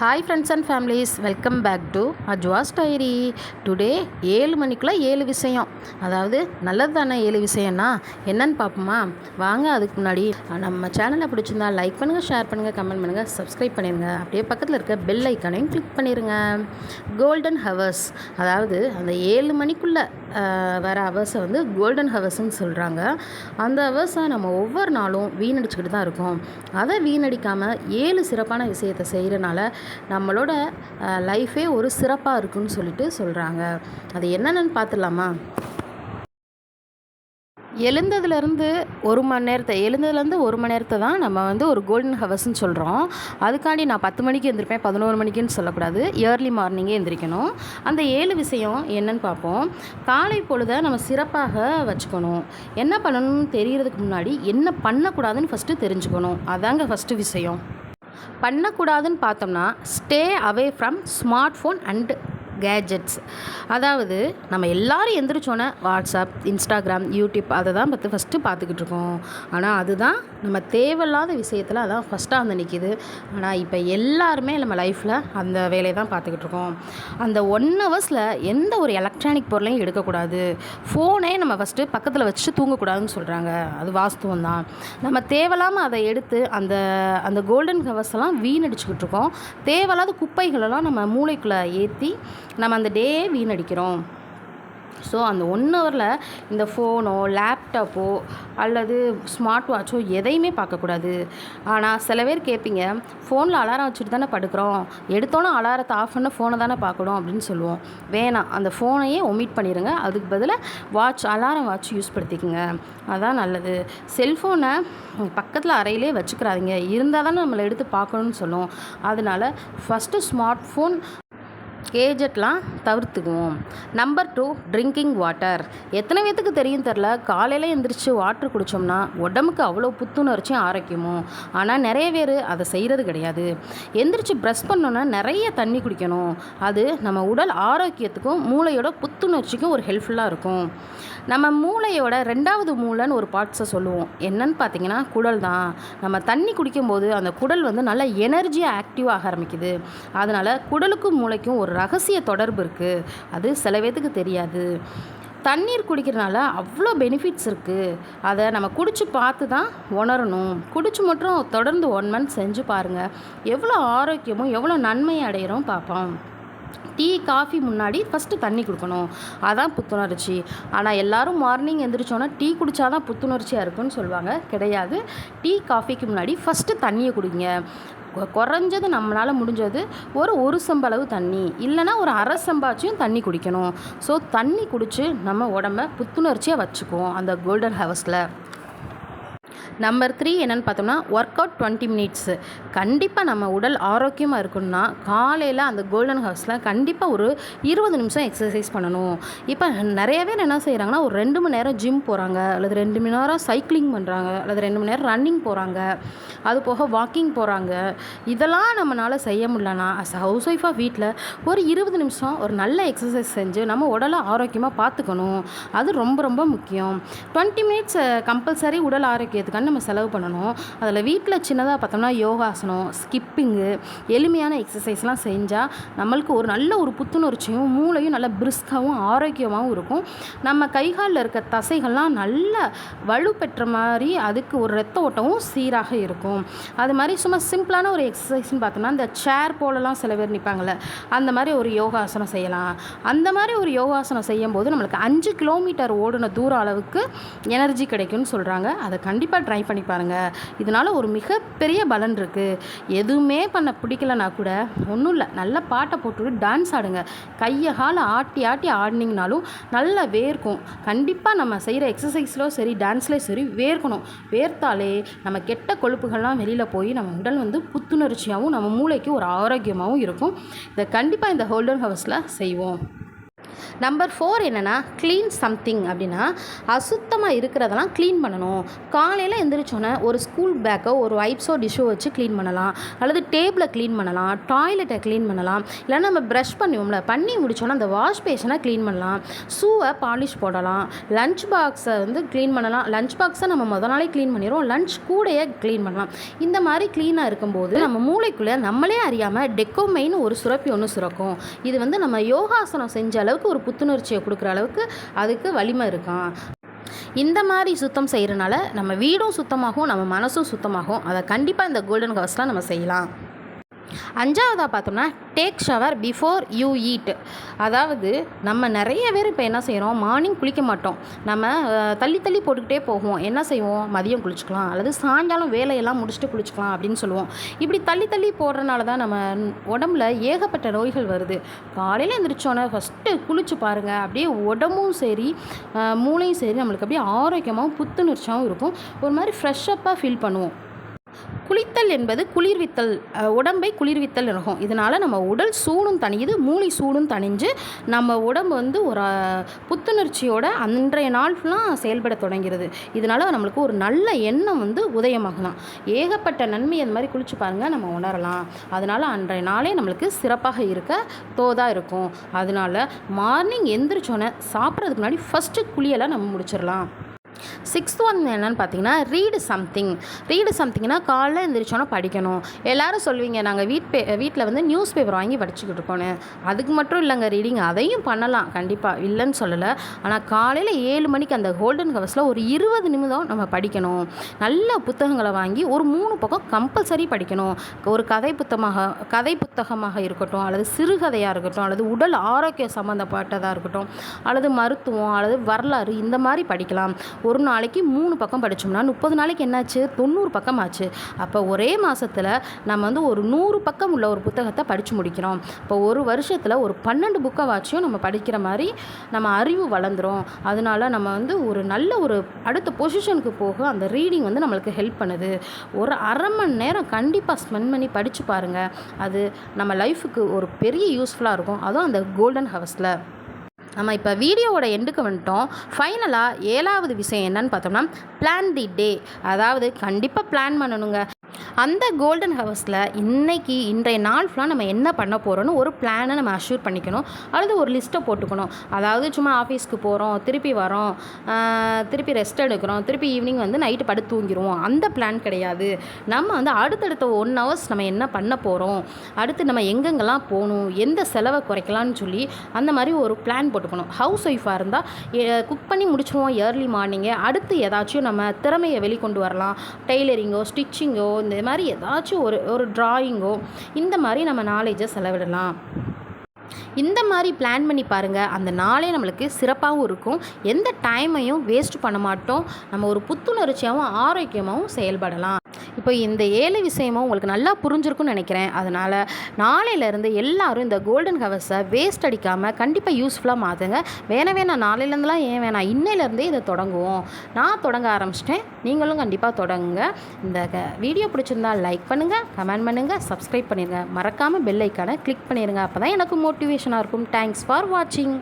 Hi friends and families welcome back to அஜ்வாஸ் diary today ஏழு மணிக்குள்ளே ஏழு விஷயம். அதாவது நல்லது தானே ஏழு விஷயம்னா? என்னன்னு பார்ப்போமா? வாங்க அதுக்கு முன்னாடி. நம்ம சேனலை பிடிச்சிருந்தா லைக் பண்ணுங்கள் ஷேர் பண்ணுங்கள் கமெண்ட் பண்ணுங்கள் சப்ஸ்கிரைப் பண்ணிடுங்க அப்படியே பக்கத்தில் இருக்க பெல் ஐக்கானையும் கிளிக் பண்ணிடுங்க கோல்டன் ஹவர்ஸ் அதாவது அந்த ஏழு மணிக்குள்ளே வர ஹவர்ஸை வந்து கோல்டன் ஹவர்ஸ்ன்னு சொல்கிறாங்க அந்த ஹவர்ஸை நம்ம ஒவ்வொரு நாளும் வீணடிச்சுக்கிட்டு தான் இருக்கோம். அதை வீணடிக்காமல் ஏழு சிறப்பான விஷயத்தை செய்கிறனால நம்மளோட லைஃபே ஒரு சிறப்பாக இருக்குன்னு சொல்லிட்டு சொல்கிறாங்க அது என்னென்னு பார்த்துடலாமா எழுந்ததுலேருந்து ஒரு மணி நேரத்தை எழுந்ததுலேருந்து ஒரு மணி நேரத்தை தான் நம்ம வந்து ஒரு கோல்டன் ஹவர்ஸ்னு சொல்கிறோம் அதுக்காண்டி நான் பத்து மணிக்கு எழுந்திருப்பேன் பதினோரு மணிக்குன்னு சொல்லக்கூடாது. ஏர்லி மார்னிங்கே எந்திரிக்கணும். அந்த ஏழு விஷயம் என்னன்னு பார்ப்போம். காலை பொழுதை நம்ம சிறப்பாக வச்சுக்கணும். என்ன பண்ணணும்னு தெரிகிறதுக்கு முன்னாடி என்ன பண்ணக்கூடாதுன்னு ஃபஸ்ட்டு தெரிஞ்சுக்கணும். அதாங்க ஃபஸ்ட்டு விஷயம். பண்ணக்கூடாதுன்னு பார்த்தோம்னா stay away from smart phone and gadgets அதாவது நம்ம எல்லோரும் எந்திரிச்சோன்னே வாட்ஸ்அப் இன்ஸ்டாகிராம் யூடியூப் அதை தான் பார்த்து ஃபஸ்ட்டு பார்த்துக்கிட்டு இருக்கோம் ஆனால் அதுதான் நம்ம தேவையில்லாத விஷயத்தில் அதான் ஃபஸ்ட்டாக வந்து நிற்கிது ஆனால் இப்போ எல்லாருமே நம்ம லைஃப்பில் அந்த வேலையை தான் பார்த்துக்கிட்டு இருக்கோம் அந்த ஒன் ஹவர்ஸில் எந்த ஒரு எலக்ட்ரானிக் பொருளையும் எடுக்கக்கூடாது. ஃபோனே நம்ம ஃபஸ்ட்டு பக்கத்தில் வச்சு தூங்கக்கூடாதுன்னு சொல்கிறாங்க அது வாஸ்தவம் தான். நம்ம தேவையில்லாமல் அதை எடுத்து அந்த அந்த கோல்டன் கவர்ஸ் எல்லாம் வீணடிச்சுக்கிட்டு இருக்கோம் தேவையில்லாத குப்பைகளெல்லாம் நம்ம மூளைக்குள்ளே ஏற்றி நம்ம அந்த டே வீணடிக்கிறோம். ஸோ அந்த ஒன் ஹவரில் இந்த ஃபோனோ லேப்டாப்போ அல்லது ஸ்மார்ட் வாட்சோ எதையுமே பார்க்கக்கூடாது. ஆனால் சில பேர் கேட்பீங்க ஃபோனில் அலாரம் வச்சுட்டு தானே படுக்கிறோம். எடுத்தோன்னே அலாரத்தை ஆஃப் பண்ண ஃபோனை தானே பார்க்கணும் அப்படின்னு சொல்லுவோம். வேணாம் அந்த ஃபோனையே ஒமிட் பண்ணிடுங்க அதுக்கு பதிலாக வாட்ச் அலாரம் வாட்ச் யூஸ் படுத்திக்கோங்க. அதான் நல்லது. செல்ஃபோனை பக்கத்தில் அறையிலே வச்சுக்கிறாதீங்க. இருந்தால் தானே நம்மளை எடுத்து பார்க்கணும்னு சொல்லுவோம் அதனால் ஃபஸ்ட்டு ஸ்மார்ட் ஃபோன் கேஜெட்லாம் தவிர்த்துக்குவோம். நம்பர் டூ ட்ரிங்கிங் வாட்டர் எத்தனை பேத்துக்கு தெரியும் தெரில காலையில் எந்திரிச்சு வாட்ரு குடித்தோம்னா உடம்புக்கு அவ்வளோ புத்துணர்ச்சியும் ஆரோக்கியமும். ஆனால் நிறைய பேர் அதை செய்கிறது கிடையாது. எந்திரிச்சு ப்ரெஷ் பண்ணோன்னா நிறைய தண்ணி குடிக்கணும். அது நம்ம உடல் ஆரோக்கியத்துக்கும் மூளையோட புத்துணர்ச்சிக்கும் ஒரு ஹெல்ப்ஃபுல்லாக இருக்கும். நம்ம மூளையோட ரெண்டாவது மூளைன்னு ஒரு பார்ட்ஸை சொல்லுவோம். என்னன்னு பார்த்தீங்கன்னா குடல் தான். நம்ம தண்ணி குடிக்கும்போது அந்த குடல் வந்து நல்லா எனர்ஜியாக ஆக்டிவ் ஆக ஆரம்பிக்குது. அதனால் குடலுக்கும் மூளைக்கும் ஒரு ரகசிய தொடர்பு இருக்குது அது சில பேத்துக்கு தெரியாது. தண்ணீர் குடிக்கிறனால அவ்வளோ பெனிஃபிட்ஸ் இருக்குது அதை நம்ம குடித்து பார்த்து தான் உணரணும். குடித்து மட்டும் தொடர்ந்து ஒன் மந்த் செஞ்சு பாருங்கள் எவ்வளோ ஆரோக்கியமும் எவ்வளோ நன்மை அடையிறோம் பார்ப்போம் டீ காஃபி முன்னாடி ஃபஸ்ட்டு தண்ணி கொடுக்கணும். அதான் புத்துணர்ச்சி. ஆனால் எல்லோரும் மார்னிங் எந்திரிச்சோன்னா டீ குடித்தா தான் புத்துணர்ச்சியாக இருக்குன்னு சொல்லுவாங்க. கிடையாது. டீ காஃபிக்கு முன்னாடி ஃபஸ்ட்டு தண்ணியை குடிங்க. குறைஞ்சது நம்மளால் முடிஞ்சது ஒரு ஒரு சம்பளவு தண்ணி இல்லைனா ஒரு அரை சம்பாச்சும் தண்ணி குடிக்கணும். ஸோ தண்ணி குடித்து நம்ம உடம்ப புத்துணர்ச்சியாக வச்சுக்குவோம் அந்த கோல்டன் ஹவர்ஸில். நம்பர் த்ரீ என்னென்னு பார்த்தோம்னா ஒர்க் அவுட் டுவெண்ட்டி மினிட்ஸு கண்டிப்பாக நம்ம உடல் ஆரோக்கியமாக இருக்கணும்னா காலையில் அந்த கோல்டன் ஹவர்ஸில் கண்டிப்பாக ஒரு இருபது நிமிஷம் எக்ஸசைஸ் பண்ணணும். இப்போ நிறைய பேர் என்ன செய்கிறாங்கன்னா ஒரு ரெண்டு மணி நேரம் ஜிம் போகிறாங்க அல்லது ரெண்டு மணி நேரம் சைக்கிளிங் பண்ணுறாங்க அல்லது ரெண்டு மணி நேரம் ரன்னிங் போகிறாங்க அது போக வாக்கிங் போகிறாங்க இதெல்லாம் நம்மளால் செய்ய முடியலன்னா அஸ் ஹவுஸ் ஒய்ஃபாக வீட்டில் ஒரு இருபது நிமிஷம் ஒரு நல்ல எக்ஸசைஸ் செஞ்சு நம்ம உடலை ஆரோக்கியமாக பார்த்துக்கணும். அது ரொம்ப ரொம்ப முக்கியம். டுவெண்ட்டி மினிட்ஸ் கம்பல்சரி உடல் ஆரோக்கியத்துக்கான நம்ம செலவு பண்ணணும். அதில் வீட்டில் சின்னதாக பார்த்தோம்னா யோகாசனம் ஸ்கிப்பிங்கு எளிமையான எக்ஸசைஸ்லாம் செஞ்சால் நம்மளுக்கு ஒரு நல்ல ஒரு புத்துணர்ச்சியும் மூளையும் நல்ல பிரிஸ்காகவும் ஆரோக்கியமாகவும் இருக்கும். நம்ம கைகாலில் இருக்க தசைகள்லாம் நல்ல பெற்ற மாதிரி அதுக்கு ஒரு ரத்த ஓட்டமும் சீராக இருக்கும். அது மாதிரி சும்மா சிம்பிளான ஒரு எக்ஸசைஸ்னு பார்த்தோம்னா இந்த சேர் போலலாம் சில பேர் நிற்பாங்கள்ல அந்த மாதிரி ஒரு யோகாசனம் செய்யலாம். அந்த மாதிரி ஒரு யோகாசனம் செய்யும்போது நம்மளுக்கு அஞ்சு கிலோமீட்டர் ஓடின தூரம் அளவுக்கு எனர்ஜி கிடைக்கும்னு சொல்கிறாங்க அதை கண்டிப்பாக ட்ரை பண்ணி பாருங்கள் இதனால் ஒரு மிகப்பெரிய பலன் இருக்குது எதுவுமே பண்ண பிடிக்கலனா கூட ஒன்றும் இல்லை. நல்ல பாட்டை போட்டுவிட்டு டான்ஸ் ஆடுங்க. கையை காலை ஆட்டி ஆட்டி ஆடினீங்கனாலும் நல்லா வேர்க்கும். கண்டிப்பாக நம்ம செய்கிற எக்ஸசைஸ்லோ சரி டான்ஸ்லேயும் சரி வேர்க்கணும். வேர்த்தாலே நம்ம கெட்ட கொழுப்புகள்லாம் வெளியில் போய் நம்ம உடல் வந்து புத்துணர்ச்சியாகவும் நம்ம மூளைக்கு ஒரு ஆரோக்கியமாகவும் இருக்கும். இதை கண்டிப்பாக இந்த ஹோல்டன் ஹவுஸில் செய்வோம். நம்பர் ஃபோர் என்னென்னா க்ளீன் சம்திங் அப்படின்னா அசுத்தமாக இருக்கிறதெல்லாம் க்ளீன் பண்ணணும். காலையில் எந்திரிச்சோன்னே ஒரு ஸ்கூல் பேக்கோ ஒரு வைப்ஸோ டிஷ்ஷோ வச்சு க்ளீன் பண்ணலாம். அல்லது டேபிளை க்ளீன் பண்ணலாம் டாய்லெட்டை க்ளீன் பண்ணலாம். இல்லைன்னா நம்ம ப்ரஷ் பண்ணுவோம்ல பண்ணி முடிச்சோன்னா அந்த வாஷ் பேஷனை க்ளீன் பண்ணலாம். ஷூவை பாலிஷ் போடலாம். லஞ்ச் பாக்ஸை வந்து க்ளீன் பண்ணலாம். லஞ்ச் பாக்ஸை நம்ம முத நாளே க்ளீன் பண்ணிடுவோம். லஞ்ச் கூடையே க்ளீன் பண்ணலாம். இந்த மாதிரி க்ளீனாக இருக்கும்போது நம்ம மூளைக்குள்ளே நம்மளே அறியாமல் டெக்கோமைன் ஒரு சுரப்பி ஒன்று சுரக்கும். இது வந்து நம்ம யோகாசனம் செஞ்ச அளவுக்கு ஒரு புத்துணர்ச்சியை கொடுக்குற அளவுக்கு அதுக்கு வலிமை இருக்கான் இந்த மாதிரி சுத்தம் செய்கிறனால நம்ம வீடும் சுத்தமாகும் நம்ம மனசும் சுத்தமாகும். அதை கண்டிப்பாக இந்த கோல்டன் கவர்ஸ்லாம் நம்ம செய்யலாம். அஞ்சாவதாக பார்த்தோம்னா take shower before you eat அதாவது நம்ம நிறைய பேர் இப்போ என்ன செய்கிறோம் மார்னிங் குளிக்க மாட்டோம். நம்ம தள்ளி தள்ளி போட்டுக்கிட்டே போவோம். என்ன செய்வோம்? மதியம் குளிச்சுக்கலாம். அல்லது சாயங்காலம் வேலையெல்லாம் முடிச்சுட்டு குளிச்சுக்கலாம் அப்படின்னு சொல்லுவோம். இப்படி தள்ளி தள்ளி போடுறனால தான் நம்ம உடம்புல ஏகப்பட்ட நோய்கள் வருது. காலையில் எந்திரிச்சோன்னே ஃபஸ்ட்டு குளிச்சு பாருங்கள் அப்படியே உடம்பும் சரி மூளையும் சரி நம்மளுக்கு அப்படியே ஆரோக்கியமாகவும் புத்துணர்ச்சியாகவும் இருக்கும். ஒரு மாதிரி ஃப்ரெஷ்ஷப்பாக ஃபீல் பண்ணுவோம். குளித்தல் என்பது குளிர்வித்தல் உடம்பை குளிர்வித்தல் இருக்கும் இதனால் நம்ம உடல் சூடும் தணியுது மூளை சூடும் தணிஞ்சு நம்ம உடம்பு வந்து ஒரு புத்துணர்ச்சியோட அன்றைய நாள் ஃபுல்லாக செயல்பட தொடங்கிறது. இதனால் நம்மளுக்கு ஒரு நல்ல எண்ணம் வந்து உதயமாகலாம். ஏகப்பட்ட நன்மை அந்த மாதிரி குளிச்சு பாருங்கள் நம்ம உணரலாம். அதனால் அன்றைய நாளே நம்மளுக்கு சிறப்பாக இருக்க தோதாக இருக்கும். அதனால் மார்னிங் எந்திரிச்சோன்னே சாப்பிட்றதுக்கு முன்னாடி ஃபஸ்ட்டு குளியெல்லாம் நம்ம முடிச்சிடலாம். சிக்ஸ்த் ஒன் என்னன்னு பார்த்தீங்கன்னா ரீடு சம்திங் ரீடு சம்திங்னா காலைல எழுந்திரிச்சோன்னா படிக்கணும். எல்லாரும் சொல்லுவீங்க நாங்கள் வீட் பே வீட்டில் வந்து நியூஸ் பேப்பர் வாங்கி படிச்சுக்கிட்டு இருக்கோன்னு. அதுக்கு மட்டும் இல்லைங்க ரீடிங் அதையும் பண்ணலாம். கண்டிப்பாக இல்லைன்னு சொல்லலை. ஆனால் காலையில் ஏழு மணிக்கு அந்த கோல்டன் கவர்ஸில் ஒரு இருபது நிமிடம் நம்ம படிக்கணும். நல்ல புத்தகங்களை வாங்கி ஒரு மூணு பக்கம் கம்பல்சரி படிக்கணும். ஒரு கதை புத்தகமாக கதை புத்தகமாக இருக்கட்டும் அல்லது சிறுகதையாக இருக்கட்டும் அல்லது உடல் ஆரோக்கியம் சம்மந்தப்பட்டதாக இருக்கட்டும் அல்லது மருத்துவம் அல்லது வரலாறு இந்த மாதிரி படிக்கலாம். ஒரு ஒரு நாளைக்கு மூணு பக்கம் படித்தோம்னா முப்பது நாளைக்கு என்னாச்சு? தொண்ணூறு பக்கம் ஆச்சு. அப்போ ஒரே மாதத்தில் நம்ம வந்து ஒரு நூறு பக்கம் உள்ள ஒரு புத்தகத்தை படித்து முடிக்கிறோம். இப்போ ஒரு வருஷத்தில் ஒரு பன்னெண்டு புக்கை வாட்சியும் நம்ம படிக்கிற மாதிரி நம்ம அறிவு வளர்ந்துரும். அதனால நம்ம வந்து ஒரு நல்ல ஒரு அடுத்த பொசிஷனுக்கு போக அந்த ரீடிங் வந்து நம்மளுக்கு ஹெல்ப் பண்ணுது. ஒரு அரை மணி நேரம் கண்டிப்பாக ஸ்பெண்ட் பண்ணி படித்து பாருங்கள் அது நம்ம லைஃபுக்கு ஒரு பெரிய யூஸ்ஃபுல்லாக இருக்கும். அதுவும் அந்த கோல்டன் ஹவர்ஸில் நம்ம இப்போ வீடியோவோட எண்டுக்கு வந்துட்டோம். ஃபைனலாக ஏழாவது விஷயம் என்னன்னு பார்த்தோம்னா பிளான் தி டே அதாவது கண்டிப்பாக பிளான் பண்ணணுங்க. அந்த கோல்டன் ஹவர்ஸில் இன்றைக்கி இன்றைய நாள் ஃபுல்லாக நம்ம என்ன பண்ண போகிறோன்னு ஒரு பிளானை நம்ம அஷ்யூர் பண்ணிக்கணும். அல்லது ஒரு லிஸ்ட்டை போட்டுக்கணும். அதாவது சும்மா ஆஃபீஸ்க்கு போகிறோம் திருப்பி வரோம் திருப்பி ரெஸ்ட் எடுக்கிறோம் திருப்பி ஈவினிங் வந்து நைட்டு படுத்து தூங்கிடுவோம் அந்த பிளான் கிடையாது. நம்ம வந்து அடுத்தடுத்த ஒன் ஹவர்ஸ் நம்ம என்ன பண்ண போகிறோம் அடுத்து நம்ம எங்கெங்கெல்லாம் போகணும் எந்த செலவை குறைக்கலாம்னு சொல்லி அந்த மாதிரி ஒரு பிளான் போட்டுக்கணும். ஹவுஸ் ஒய்ஃபாக இருந்தால் குக் பண்ணி முடிச்சிருவோம் ஏர்லி மார்னிங்கே அடுத்து ஏதாச்சும் நம்ம திறமையை வெளிக்கொண்டு வரலாம். டெய்லரிங்கோ ஸ்டிச்சிங்கோ இந்த மாதிரி ஏதாச்சும் ஒரு ஒரு ட்ராயிங்கோ இந்த மாதிரி நம்ம நாலேஜை செலவிடலாம். இந்த மாதிரி பிளான் பண்ணி பாருங்கள் அந்த நாளே நம்மளுக்கு சிறப்பாகவும் இருக்கும். எந்த டைமையும் வேஸ்ட் பண்ண மாட்டோம். நம்ம ஒரு புத்துணர்ச்சியாகவும் ஆரோக்கியமாகவும் செயல்படலாம். இப்போ இந்த ஏழு விஷயமும் உங்களுக்கு நல்லா புரிஞ்சிருக்கும்னு நினைக்கிறேன். அதனால் நாளையிலேருந்து எல்லாரும் இந்த கோல்டன் ஹவர்ஸை வேஸ்ட் அடிக்காமல் கண்டிப்பாக யூஸ்ஃபுல்லாக மாற்றுங்க வேணா வேணாம் நாளையிலேருந்துலாம் ஏன் வேணாம் இன்னையிலேருந்தே இதை தொடங்குவோம். நான் தொடங்க ஆரம்பிச்சிட்டேன். நீங்களும் கண்டிப்பாக தொடங்குங்க. இந்த க- வீடியோ பிடிச்சிருந்தா லைக் பண்ணுங்கள் கமெண்ட் பண்ணுங்கள் சப்ஸ்கிரைப் பண்ணிடுங்க மறக்காமல் பெல் ஐக்கானை கிளிக் பண்ணிடுங்க அப்போ தான் எனக்கு மோட்டிவேஷனாக இருக்கும். தேங்க்ஸ் ஃபார் வாட்சிங்